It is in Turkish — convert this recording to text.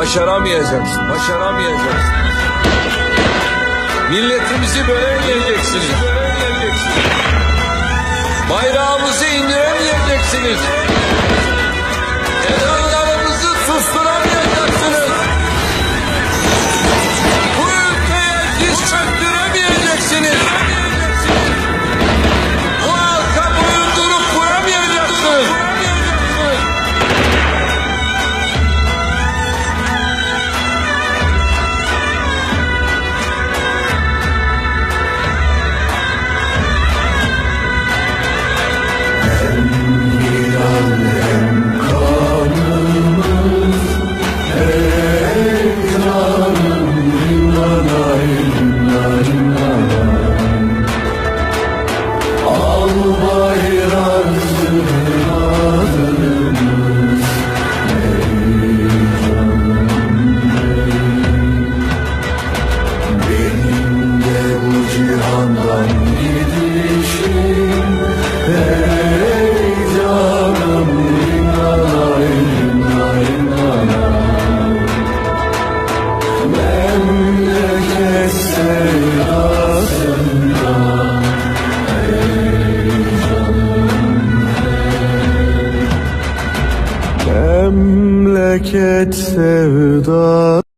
Başaramayacaksın, başaramayacaksın. Milletimizi bölemeyeceksiniz. Bayrağımızı indiremeyeceksiniz. Memleket sevdasında